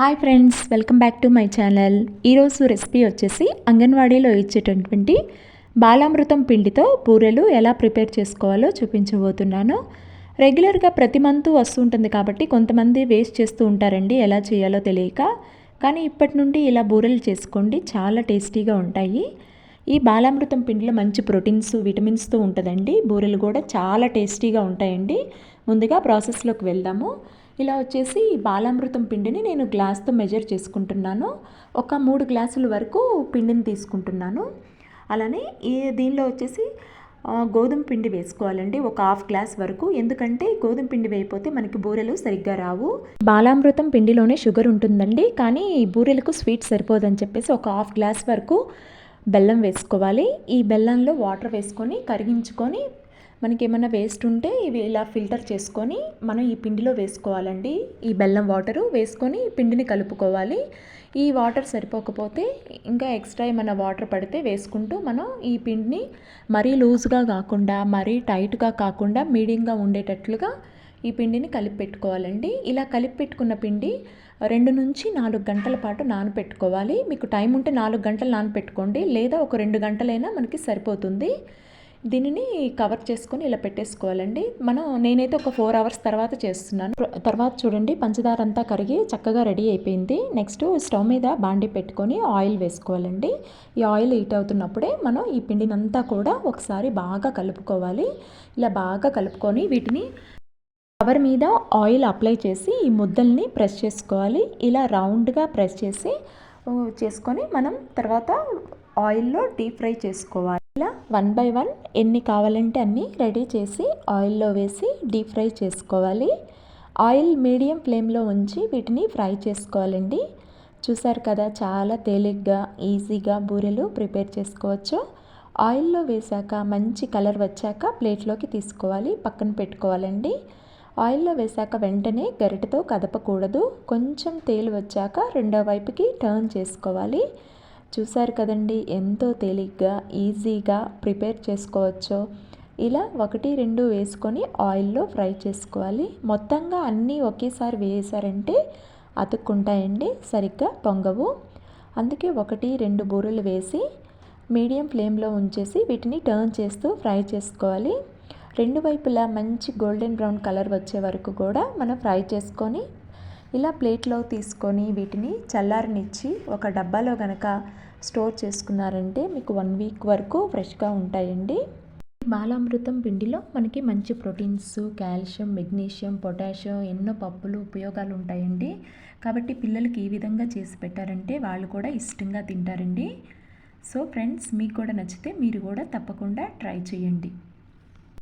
Hi friends welcome back to my channel ఈరోజు recipe వచ్చేసి అంగన్వాడీలో ఇచ్చేటటువంటి బాలామృతం పిండితో బూరెలు ఎలా ప్రిపేర్ చేసుకోవాలో చూపించబోతున్నాను. రెగ్యులర్గా ప్రతి మంత్ వస్తుంటుంది కాబట్టి కొంతమంది వేస్ట్ చేస్తూ ఉంటారండి ఎలా చేయాలో తెలియక. కానీ ఇప్పటి నుండి ఇలా బూరెలు చేసుకోండి చాలా టేస్టీగా ఉంటాయి. ఈ బాలామృతం పిండిలో మంచి ప్రోటీన్స్ విటమిన్స్తో ఉంటుందండి. బూరెలు కూడా చాలా టేస్టీగా ఉంటాయండి. ముందుగా ప్రాసెస్లోకి వెళ్దాము. ఇలా వచ్చేసి బాలామృతం పిండిని నేను గ్లాస్తో మెజర్ చేసుకుంటున్నాను. ఒక మూడు గ్లాసుల వరకు పిండిని తీసుకుంటున్నాను. అలానే ఈ దీనిలో వచ్చేసి గోధుమ పిండి వేసుకోవాలండి ఒక హాఫ్ గ్లాస్ వరకు. ఎందుకంటే గోధుమ పిండి వేయపోతే మనకి బూరెలు సరిగ్గా రావు. బాలామృతం పిండిలోనే షుగర్ ఉంటుందండి కానీ బూరెలకు స్వీట్ సరిపోదని చెప్పేసి ఒక హాఫ్ గ్లాస్ వరకు బెల్లం వేసుకోవాలి. ఈ బెల్లంలో వాటర్ వేసుకొని కరిగించుకొని మనకి ఏమైనా వేస్ట్ ఉంటే ఇవి ఇలా ఫిల్టర్ చేసుకొని మనం ఈ పిండిలో వేసుకోవాలండి. ఈ బెల్లం వాటరు వేసుకొని పిండిని కలుపుకోవాలి. ఈ వాటర్ సరిపోకపోతే ఇంకా ఎక్స్ట్రా ఏమైనా వాటర్ పడితే వేసుకుంటూ మనం ఈ పిండిని మరీ లూజ్గా కాకుండా మరీ టైట్గా కాకుండా మీడియంగా ఉండేటట్లుగా ఈ పిండిని కలిపి పెట్టుకోవాలండి. ఇలా కలిపి పెట్టుకున్న పిండి రెండు నుంచి నాలుగు గంటల పాటు నానపెట్టుకోవాలి. మీకు టైం ఉంటే నాలుగు గంటలు నానపెట్టుకోండి. లేదా ఒక రెండు గంటలైనా మనకి సరిపోతుంది. దీనిని కవర్ చేసుకొని ఇలా పెట్టేసుకోవాలండి. మనం నేనైతే ఒక ఫోర్ అవర్స్ తర్వాత చేస్తున్నాను. తర్వాత చూడండి పంచదార అంతా కరిగి చక్కగా రెడీ అయిపోయింది. నెక్స్ట్ స్టవ్ మీద బాండి పెట్టుకొని ఆయిల్ వేసుకోవాలండి. ఈ ఆయిల్ హీట్ అవుతున్నప్పుడే మనం ఈ పిండినంతా కూడా ఒకసారి బాగా కలుపుకోవాలి. ఇలా బాగా కలుపుకొని వీటిని కవర్ మీద ఆయిల్ అప్లై చేసి ఈ ముద్దల్ని ప్రెస్ చేసుకోవాలి. ఇలా రౌండ్గా ప్రెస్ చేసి చేసుకొని మనం తర్వాత ఆయిల్లో డీప్ ఫ్రై చేసుకోవాలి. ఇలా వన్ బై వన్ ఎన్ని కావాలంటే అన్నీ రెడీ చేసి ఆయిల్లో వేసి డీప్ ఫ్రై చేసుకోవాలి. ఆయిల్ మీడియం ఫ్లేమ్లో ఉంచి వీటిని ఫ్రై చేసుకోవాలండి. చూసారు కదా చాలా తేలిగ్గా ఈజీగా బూరెలు ప్రిపేర్ చేసుకోవచ్చు. ఆయిల్లో వేసాక మంచి కలర్ వచ్చాక ప్లేట్లోకి తీసుకోవాలి పక్కన పెట్టుకోవాలండి. ఆయిల్లో వేసాక వెంటనే గరిటతో కదపకూడదు. కొంచెం తేలి వచ్చాక రెండో వైపుకి టర్న్ చేసుకోవాలి. చూసారు కదండి ఎంతో తేలిగ్గా ఈజీగా ప్రిపేర్ చేసుకోవచ్చో. ఇలా ఒకటి రెండు వేసుకొని ఆయిల్లో ఫ్రై చేసుకోవాలి. మొత్తంగా అన్నీ ఒకేసారి వేసారంటే అతుక్కుంటాయండి సరిగ్గా పొంగవు. అందుకే ఒకటి రెండు బూరెలు వేసి మీడియం ఫ్లేమ్లో ఉంచేసి వీటిని టర్న్ చేస్తూ ఫ్రై చేసుకోవాలి. రెండు వైపులా మంచి గోల్డెన్ బ్రౌన్ కలర్ వచ్చే వరకు కూడా మనం ఫ్రై చేసుకొని ఇలా ప్లేట్లో తీసుకొని వీటిని చల్లారనిచ్చి ఒక డబ్బాలో కనుక స్టోర్ చేసుకున్నారంటే మీకు వన్ వీక్ వరకు ఫ్రెష్గా ఉంటాయండి. బాలామృతం పిండిలో మనకి మంచి ప్రోటీన్స్ కాల్షియం మెగ్నీషియం పొటాషియం ఎన్నో పప్పులు ఉపయోగాలు ఉంటాయండి. కాబట్టి పిల్లలకి ఈ విధంగా చేసి పెట్టారంటే వాళ్ళు కూడా ఇష్టంగా తింటారండి. సో ఫ్రెండ్స్ మీకు కూడా నచ్చితే మీరు కూడా తప్పకుండా ట్రై చేయండి.